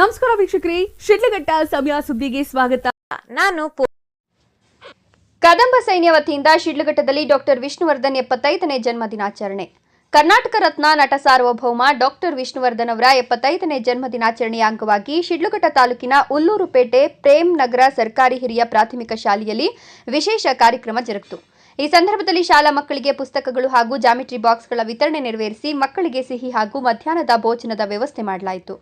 ನಮಸ್ಕಾರ ವೀಕ್ಷಕರೇ, ಶಿಡ್ಲಘಟ್ಟ ಸಮಯ ಸುದ್ದಿಗೆ ಸ್ವಾಗತ. ನಾನು ಕದಂಬ ಸೈನ್ಯ ವತಿಯಿಂದ ಶಿಡ್ಲಘಟ್ಟದಲ್ಲಿ ಡಾಕ್ಟರ್ ವಿಷ್ಣುವರ್ಧನ್ ಎಪ್ಪತ್ತೈದನೇ ಜನ್ಮ ದಿನಾಚರಣೆ. ಕರ್ನಾಟಕ ರತ್ನ ನಟ ಸಾರ್ವಭೌಮ ಡಾಕ್ಟರ್ ವಿಷ್ಣುವರ್ಧನ್ ಅವರ ಎಪ್ಪತ್ತೈದನೇ ಜನ್ಮ ದಿನಾಚರಣೆಯ ಅಂಗವಾಗಿ ಶಿಡ್ಲಘಟ್ಟ ತಾಲೂಕಿನ ಉಲ್ಲೂರುಪೇಟೆ ಪ್ರೇಮ್ ನಗರ ಸರ್ಕಾರಿ ಹಿರಿಯ ಪ್ರಾಥಮಿಕ ಶಾಲೆಯಲ್ಲಿ ವಿಶೇಷ ಕಾರ್ಯಕ್ರಮ ಜರುಗಿತು. ಈ ಸಂದರ್ಭದಲ್ಲಿ ಶಾಲಾ ಮಕ್ಕಳಿಗೆ ಪುಸ್ತಕಗಳು ಹಾಗೂ ಜಾಮಿಟ್ರಿ ಬಾಕ್ಸ್ಗಳ ವಿತರಣೆ ನೆರವೇರಿಸಿ ಮಕ್ಕಳಿಗೆ ಸಿಹಿ ಹಾಗೂ ಮಧ್ಯಾಹ್ನದ ಭೋಜನದ ವ್ಯವಸ್ಥೆ ಮಾಡಲಾಯಿತು.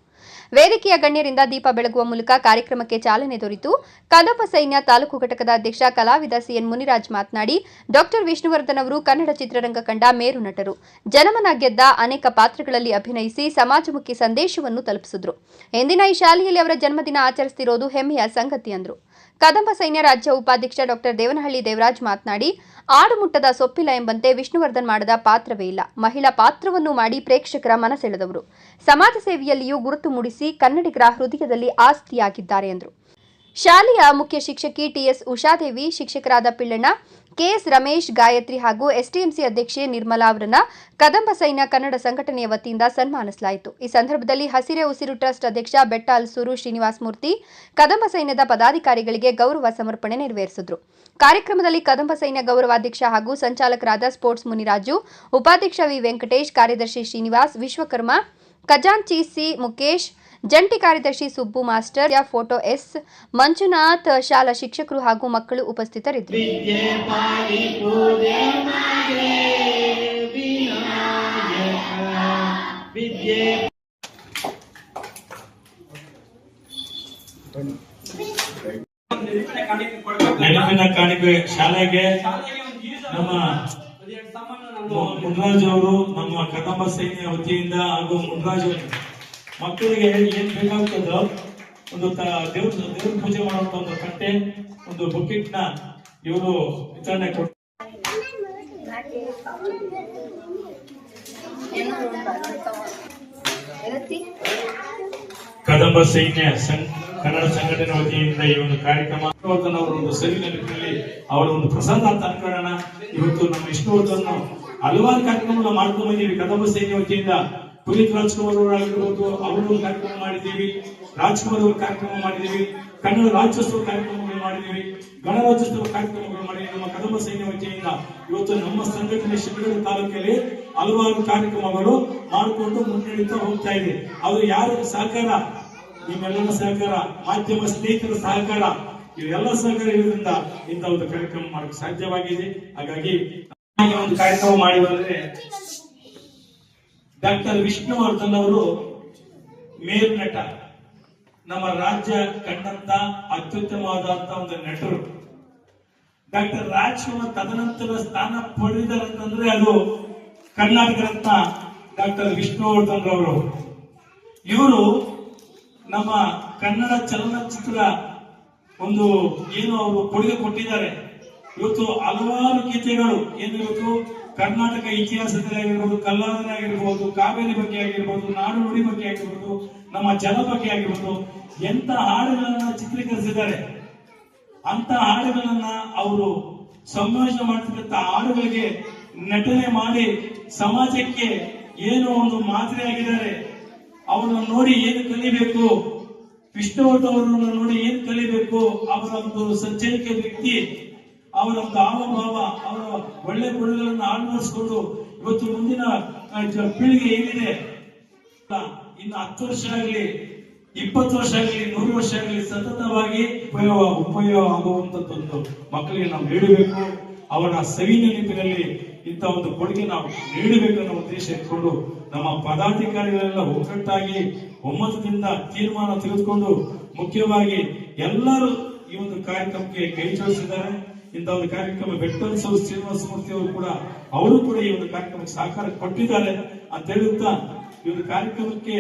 ವೇದಿಕೆಯ ಗಣ್ಯರಿಂದ ದೀಪ ಬೆಳಗುವ ಮೂಲಕ ಕಾರ್ಯಕ್ರಮಕ್ಕೆ ಚಾಲನೆ ದೊರೆತು. ಕದಪ ಸೈನ್ಯ ತಾಲೂಕು ಘಟಕದ ಅಧ್ಯಕ್ಷ ಕಲಾವಿದ ಸಿಎನ್ ಮುನಿರಾಜ್ ಮಾತನಾಡಿ, ಡಾಕ್ಟರ್ ವಿಷ್ಣುವರ್ಧನ್ ಅವರು ಕನ್ನಡ ಚಿತ್ರರಂಗ ಕಂಡ ಮೇರು ನಟರು. ಜನಮನ ಗೆದ್ದ ಅನೇಕ ಪಾತ್ರಗಳಲ್ಲಿ ಅಭಿನಯಿಸಿ ಸಮಾಜಮುಖಿ ಸಂದೇಶವನ್ನು ತಲುಪಿಸಿದ್ರು. ಎಂದಿನ ಈ ಶಾಲೆಯಲ್ಲಿ ಅವರ ಜನ್ಮದಿನ ಆಚರಿಸುತ್ತಿರುವುದು ಹೆಮ್ಮೆಯ ಸಂಗತಿ ಅಂದರು. ಕದಂಬ ಸೈನ್ಯ ರಾಜ್ಯ ಉಪಾಧ್ಯಕ್ಷ ಡಾಕ್ಟರ್ ದೇವನಹಳ್ಳಿ ದೇವರಾಜ್ ಮಾತನಾಡಿ, ಆಡು ಮುಟ್ಟದ ಸೊಪ್ಪಿಲ್ಲ ಎಂಬಂತೆ ವಿಷ್ಣುವರ್ಧನ್ ಮಾಡದ ಪಾತ್ರವೇ ಇಲ್ಲ. ಮಹಿಳಾ ಪಾತ್ರವನ್ನು ಮಾಡಿ ಪ್ರೇಕ್ಷಕರ ಮನಸೆಳೆದವರು. ಸಮಾಜ ಸೇವೆಯಲ್ಲಿಯೂ ಗುರುತು ಮೂಡಿಸಿ ಕನ್ನಡಿಗರ ಹೃದಯದಲ್ಲಿ ಆಸ್ತಿಯಾಗಿದ್ದಾರೆ ಎಂದರು. ಶಾಲೆಯ ಮುಖ್ಯ ಶಿಕ್ಷಕಿ ಟಿಎಸ್ ಉಷಾದೇವಿ, ಶಿಕ್ಷಕರಾದ ಪಿಳ್ಳಣ್ಣ ಕೆಎಸ್ ರಮೇಶ್ ಗಾಯತ್ರಿ ಹಾಗೂ ಎಸ್ಟಿಎಂಸಿ ಅಧ್ಯಕ್ಷೆ ನಿರ್ಮಲಾ ಅವರನ್ನ ಕದಂಬ ಸೈನ್ಯ ಕನ್ನಡ ಸಂಘಟನೆಯ ವತಿಯಿಂದ ಸನ್ಮಾನಿಸಲಾಯಿತು. ಈ ಸಂದರ್ಭದಲ್ಲಿ ಹಸಿರೆ ಉಸಿರು ಟ್ರಸ್ಟ್ ಅಧ್ಯಕ್ಷ ಬೆಟ್ಟ ಅಲ್ಸೂರು ಶ್ರೀನಿವಾಸ ಮೂರ್ತಿ, ಕದಂಬ ಸೈನ್ಯದ ಪದಾಧಿಕಾರಿಗಳಿಗೆ ಗೌರವ ಸಮರ್ಪಣೆ ನೆರವೇರಿಸಿದ್ರು. ಕಾರ್ಯಕ್ರಮದಲ್ಲಿ ಕದಂಬ ಸೈನ್ಯ ಗೌರವಾಧ್ಯಕ್ಷ ಹಾಗೂ ಸಂಚಾಲಕರಾದ ಸ್ಪೋರ್ಟ್ಸ್ ಮುನಿರಾಜು, ಉಪಾಧ್ಯಕ್ಷ ವಿ ವೆಂಕಟೇಶ್, ಕಾರ್ಯದರ್ಶಿ ಶ್ರೀನಿವಾಸ್, ವಿಶ್ವಕರ್ಮ, ಖಜಾಂಚಿ ಸಿ ಮುಕೇಶ್ ಜಂಟಿ ಕಾರ್ಯದರ್ಶಿ Subbu master photo S Manjunath, ಶಾಲಾ ಶಿಕ್ಷಕರು ಹಾಗೂ ಮಕ್ಕಳು ಉಪಸ್ಥಿತರಿದ್ದರು. ನೆನಪಿನ ಕಾಣಿಕೆ ಶಾಲೆಗೆ ನಮ್ಮ ಮುನ್ರಾಜ್ ಅವರು, ನಮ್ಮ ಕದಂಬ ಸೇನೆಯ ವತಿಯಿಂದ ಹಾಗೂ ಮುನ್ರಾಜ್ ಅವರು ಹೇಳಿ ಏನ್ ಬೇಕಾಗ್ತದೋ ಒಂದು ದೇವ್ರ ದೇವ್ರ ಪೂಜೆ ಮಾಡುವಂತ ಒಂದು ಕಟ್ಟೆ, ಒಂದು ಬಕೆಟ್ನ ಇವರು ವಿತರಣೆ ಕೊಟ್ಟು ಕದಂಬ ಸೈನ್ಯ ಕನ್ನಡ ಸಂಘಟನೆ ವತಿಯಿಂದ ಈ ಒಂದು ಕಾರ್ಯಕ್ರಮ ಅವರ ಒಂದು ಸರಿ ನಿಟ್ಟಿನಲ್ಲಿ ಅವರ ಒಂದು ಪ್ರಸಂಗ ಅಂತ ಅನ್ಕೊಳ್ಳೋಣ ಇವತ್ತು ನಮ್ಮ ವಿಷ್ಣುವರ್ಧನ್ ಹಲವಾರು ಕಾರ್ಯಕ್ರಮಗಳನ್ನ ಮಾಡ್ಕೊಂಡು ಬಂದೀವಿ ಕದಂಬ ಸೈನ್ಯ ವತಿಯಿಂದ. ಪುನೀತ್ ರಾಜ್ಕುಮಾರ್ ಅವರಾಗಿರ್ಬೋದು ಅವರು ಕಾರ್ಯಕ್ರಮ ಮಾಡಿದ್ದೀವಿ. ರಾಜ್ಕುಮಾರ್ ಅವರು ಕಾರ್ಯಕ್ರಮ ಮಾಡಿದ್ದೀವಿ. ಕನ್ನಡ ರಾಜ್ಯೋತ್ಸವ ಕಾರ್ಯಕ್ರಮಗಳು ಮಾಡಿದ್ದೀವಿ. ಗಣರಾಜ್ಯೋತ್ಸವ ಕಾರ್ಯಕ್ರಮಗಳು ಮಾಡಿ ನಮ್ಮ ಕದಂಬ ಸೈನ್ಯ ವತಿಯಿಂದ ಇವತ್ತು ನಮ್ಮ ಸಂಘಟನೆ ಶಿಬಿರದ ತಾಲೂಕಲ್ಲಿ ಹಲವಾರು ಕಾರ್ಯಕ್ರಮಗಳು ಮಾಡಿಕೊಂಡು ಮುನ್ನಡೆಯುತ್ತಾ ಹೋಗ್ತಾ ಇದೆ. ಅದು ಯಾರ ಸಹಕಾರ, ನಿಮ್ಮೆಲ್ಲರ ಸಹಕಾರ, ಮಾಧ್ಯಮ ಸ್ನೇಹಿತರ ಸಹಕಾರ ಇವೆಲ್ಲ ಸಹಕಾರ ಇರೋದ್ರಿಂದ ಇಂಥ ಒಂದು ಕಾರ್ಯಕ್ರಮ ಮಾಡಕ್ಕೆ ಸಾಧ್ಯವಾಗಿದೆ. ಹಾಗಾಗಿ ಹಾಗೆ ಒಂದು ಕಾರ್ಯಕ್ರಮ ಮಾಡಿದ್ರೆ ಡಾಕ್ಟರ್ ವಿಷ್ಣುವರ್ಧನ್ ಅವರು ಮೇಲ್ ನಟ. ನಮ್ಮ ರಾಜ್ಯ ಕಂಡಂತ ಅತ್ಯುತ್ತಮವಾದಂತ ಒಂದು ನಟರು. ಡಾಕ್ಟರ್ ರಾಜ್ಕುಮಾರ್ ತದನಂತರ ಸ್ಥಾನ ಪಡೆದಿದ್ದಾರಂತಂದ್ರೆ ಅದು ಕರ್ನಾಟಕ ರತ್ನ ಡಾಕ್ಟರ್ ವಿಷ್ಣುವರ್ಧನ್ ಅವರು ಇವರು ನಮ್ಮ ಕನ್ನಡ ಚಲನಚಿತ್ರ ಒಂದು ಏನು ಅವರು ಕೊಡುಗೆ ಕೊಟ್ಟಿದ್ದಾರೆ. ಇವತ್ತು ಹಲವಾರು ಗೀತೆಗಳು. ಇವತ್ತು ಕರ್ನಾಟಕ ಇತಿಹಾಸದಲ್ಲಿ ಆಗಿರ್ಬೋದು ಕಲ್ಲಾದನೆ ಆಗಿರ್ಬೋದು ಕಾವೇರಿ ಬಗ್ಗೆ ಆಗಿರ್ಬೋದು, ನಾಡು ನುಡಿ ಬಗ್ಗೆ ಆಗಿರ್ಬೋದು, ನಮ್ಮ ಜಲ ಬಗ್ಗೆ ಆಗಿರ್ಬೋದು ಎಂತ ಹಾಡುಗಳನ್ನ ಚಿತ್ರೀಕರಿಸಿದ್ದಾರೆ ಅಂತ ಹಾಡುಗಳನ್ನ ಅವರು ಸಂಭಾಷಣೆ ಮಾಡ್ತಿದ್ದಂತ ಹಾಡುಗಳಿಗೆ ನಟನೆ ಮಾಡಿ ಸಮಾಜಕ್ಕೆ ಏನು ಒಂದು ಮಾದರಿಯಾಗಿದ್ದಾರೆ ಅವರನ್ನು ನೋಡಿ ಏನು ಕಲಿಬೇಕು? ವಿಷ್ಣುವರ್ಧನ್ ಅವರನ್ನು ನೋಡಿ ಏನು ಕಲಿಬೇಕು? ಅವರ ಒಂದು ಸಜ್ಜನಿಕೆ ವ್ಯಕ್ತಿ. ಅವರ ಒಂದು ಹಾವಭಾವ, ಅವರ ಒಳ್ಳೆ ಗುಣಗಳನ್ನು ಆಳ್ವಡಿಸ್ಕೊಂಡು ಇವತ್ತು ಮುಂದಿನ ಪೀಳಿಗೆ ಏನಿದೆ? ಇನ್ನು ಹತ್ತು ವರ್ಷ ಆಗಲಿ, ಇಪ್ಪತ್ತು ವರ್ಷ ಆಗಲಿ, ನೂರು ವರ್ಷ ಆಗಲಿ ಸತತವಾಗಿ ಉಪಯೋಗ ಉಪಯೋಗ ಆಗುವಂತದ್ದೊಂದು ಮಕ್ಕಳಿಗೆ ನಾವು ನೀಡಬೇಕು. ಅವರ ಸವಿ ನೆನಪಿನಲ್ಲಿ ಇಂಥ ಒಂದು ಕೊಡುಗೆ ನಾವು ನೀಡಬೇಕು ಅನ್ನೋ ಉದ್ದೇಶ ಇಟ್ಕೊಂಡು ನಮ್ಮ ಪದಾಧಿಕಾರಿಗಳೆಲ್ಲ ಒಗ್ಗಟ್ಟಾಗಿ ಒಮ್ಮತದಿಂದ ತೀರ್ಮಾನ ತೆಗೆದುಕೊಂಡು ಮುಖ್ಯವಾಗಿ ಎಲ್ಲರೂ ಈ ಒಂದು ಕಾರ್ಯಕ್ರಮಕ್ಕೆ ಕೈ ಜೋಡಿಸಿದ್ದಾರೆ. ಇಂಥ ಒಂದು ಕಾರ್ಯಕ್ರಮ ಬೆಟ್ಟೋತ್ಸವ ಶ್ರೀನಿವಾಸ ಮೂರ್ತಿ ಕೂಡ, ಅವರು ಕೂಡ ಈ ಒಂದು ಕಾರ್ಯಕ್ರಮಕ್ಕೆ ಸಹಕಾರ ಕೊಟ್ಟಿದ್ದಾರೆ ಅಂತ ಹೇಳುತ್ತಾ, ಈ ಒಂದು ಕಾರ್ಯಕ್ರಮಕ್ಕೆ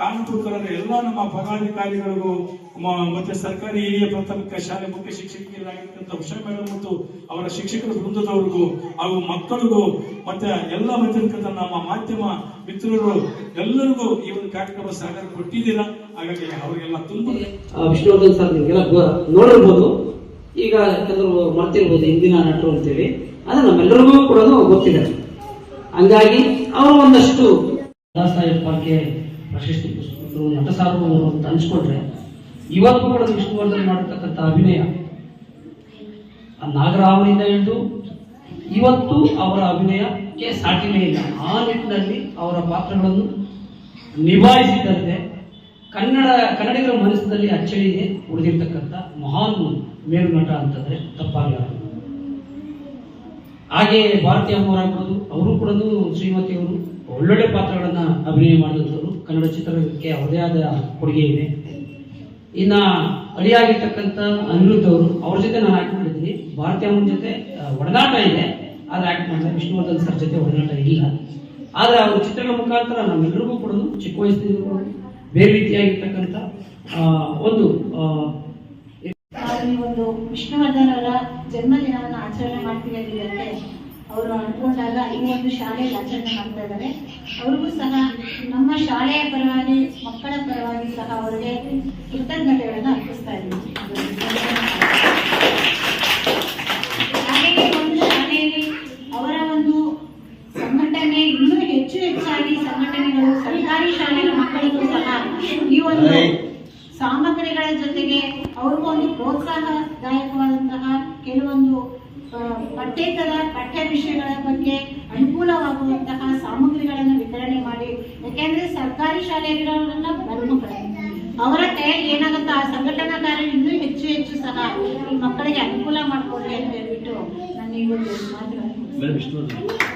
ಕಾರಣಭೂತರಾದ ಎಲ್ಲ ನಮ್ಮ ಪದಾಧಿಕಾರಿಗಳಿಗೂ ಮತ್ತೆ ಸರ್ಕಾರಿ ಹಿರಿಯ ಪ್ರಾಥಮಿಕ ಶಾಲೆ ಮುಖ್ಯ ಶಿಕ್ಷಕಿಯರಾಗಿರ್ತಕ್ಕಂಥ ಉಷಾ ಮೇಡಮ್ ಮತ್ತು ಅವರ ಶಿಕ್ಷಕರ ಬೃಂದದವ್ರಿಗೂ ಹಾಗೂ ಮಕ್ಕಳಿಗೂ, ಮತ್ತೆ ಎಲ್ಲ ಬಂದಿರತಕ್ಕಂಥ ನಮ್ಮ ಮಾಧ್ಯಮ ಮಿತ್ರರು, ಎಲ್ಲರಿಗೂ ಈ ಒಂದು ಕಾರ್ಯಕ್ರಮ ಸಹಕಾರ ಕೊಟ್ಟಿದ್ದೀರಾ? ಹಾಗಾಗಿ ಅವರಿಗೆಲ್ಲ ತುಂಬ ವಿಷ್ಣುವರ್ಧನ್ ಸರ್ ನೋಡಿರ್ಬೋದು. ಈಗ ಕೆಲವರು ಮಾಡ್ತಿರ್ಬೋದು ಹಿಂದಿನ ನಟರು ಅಂತೇಳಿ. ಅದು ನಮ್ಮೆಲ್ಲರಿಗೂ ಕೂಡ ಗೊತ್ತಿದೆ. ಹಂಗಾಗಿ ಅವರು ಒಂದಷ್ಟು ದಾಸಾಹೇಬ್ ಸಾಹೇಬ್ ಪ್ರಶಸ್ತಿ ಪುರಸ್ಕೃತರು ನಟ ಸಾರ್ವಭೌಮರು ಅಂತ ಇವತ್ತು ಕೂಡ ವಿಷ್ಣುವರ್ಧನ್ ಮಾಡತಕ್ಕಂಥ ಅಭಿನಯ, ಆ ನಾಗರಾವನಿಂದ ಹಿಡಿದು ಇವತ್ತು ಅವರ ಅಭಿನಯಕ್ಕೆ ಸಾಟಿನೇ ಇಲ್ಲ. ಆ ನಿಟ್ಟಿನಲ್ಲಿ ಅವರ ಪಾತ್ರಗಳನ್ನು ನಿಭಾಯಿಸಿದಂತೆ ಕನ್ನಡ, ಕನ್ನಡಿಗರ ಮನಸ್ಸಿನಲ್ಲಿ ಅಚ್ಚಳಿಗೆ ಉಳಿದಿರ್ತಕ್ಕಂಥ ಮಹಾನ್ ನಟ ಅಂತಂದ್ರೆ ತಪ್ಪಾಗಲಾರದು ಹಾಗೆ ಭಾರತಿ ಅಮ್ಮವರಾಗ್ಬೋದು ಅವರು ಕೂಡ ಶ್ರೀಮತಿ ಅವರು ಒಳ್ಳೊಳ್ಳೆ ಪಾತ್ರಗಳನ್ನ ಅಭಿನಯ ಮಾಡಿದಂಥವ್ರು. ಕನ್ನಡ ಚಿತ್ರರಂಗಕ್ಕೆ ಅವರದೇ ಆದ ಕೊಡುಗೆ ಇದೆ. ಇನ್ನ ಅಳಿಯಾಗಿರ್ತಕ್ಕಂಥ ಅನಿರುದ್ಧ ಅವರು, ಅವ್ರ ಜೊತೆ ನಾನು ಆಕ್ಟ್ ಮಾಡಿದ್ದೀನಿ. ಭಾರತಿ ಅಮ್ಮನ ಜೊತೆ ಒಡನಾಟ ಇದೆ. ಆದ್ರೆ ಆಕ್ಟ್ ಮಾಡಿದ ವಿಷ್ಣುವರ್ಧನ್ ಸರ್ ಜೊತೆ ಒಡನಾಟ ಇಲ್ಲ. ಆದ್ರೆ ಅವ್ರ ಚಿತ್ರಗಳ ಮುಖಾಂತರ ನಮ್ಮೆಲ್ಲರಿಗೂ ಕೂಡ ಚಿಕ್ಕ ವಯಸ್ಸಿನಿಂದ ಬೇರೆ ರೀತಿಯಾಗಿರ್ತಕ್ಕಂಥ ಒಂದು ವಿಷ್ಣುವರ್ಧನ್ ಅವರ ಜನ್ಮದಿನವನ್ನು ಆಚರಣೆ ಅನ್ನೋದಕ್ಕೆ ಅವರು ಅನ್ಕೊಂಡಾಗ ಈ ಒಂದು ಶಾಲೆಯಲ್ಲಿ ಆಚರಣೆ ಮಾಡ್ತಾ ಇದ್ದಾರೆ. ಅವ್ರಿಗೂ ಸಹ ನಮ್ಮ ಶಾಲೆಯ ಪರವಾಗಿ, ಮಕ್ಕಳ ಪರವಾಗಿ ಸಹ ಅವರಿಗೆ ಕೃತಜ್ಞತೆಗಳನ್ನು ಅರ್ಪಿಸ್ತಾ ಇದ್ದೀವಿ. ಒಂದು ಶಾಲೆಯಲ್ಲಿ ಅವರ ಒಂದು ಸಂಘಟನೆ ಇನ್ನೂ ಹೆಚ್ಚು ಹೆಚ್ಚಾಗಿ ಸಂಘಟನೆಗಳು, ಸರ್ಕಾರಿ ಶಾಲೆಗಳ ಮಕ್ಕಳಿಗೂ ಸಹ ಈ ಒಂದು ಸಾಮಗ್ರಿಗಳ ಜೊತೆಗೆ ಅವ್ರಿಗೂ ಒಂದು ಪ್ರೋತ್ಸಾಹದಾಯಕವಾದಂತಹ ಕೆಲವೊಂದು ಪಠ್ಯೇತರ, ಪಠ್ಯ ವಿಷಯಗಳ ಬಗ್ಗೆ ಅನುಕೂಲವಾಗುವಂತಹ ಸಾಮಗ್ರಿಗಳನ್ನು ವಿತರಣೆ ಮಾಡಿ. ಯಾಕೆಂದ್ರೆ ಸರ್ಕಾರಿ ಶಾಲೆಗಳನ್ನ ಮಕ್ಕಳೇ ಅವರ ಕೈಯಲ್ಲಿ ಏನಾಗುತ್ತೋ ಆ ಸಂಘಟನಾ ಕಾರ್ಯ ಇನ್ನೂ ಹೆಚ್ಚು ಹೆಚ್ಚು ಸಹ ಈ ಮಕ್ಕಳಿಗೆ ಅನುಕೂಲ ಮಾಡಿಕೊಡ್ಲಿ ಅಂತ ಹೇಳ್ಬಿಟ್ಟು ನಾನು ಒಂದು ಮಾತುಗಳನ್ನು.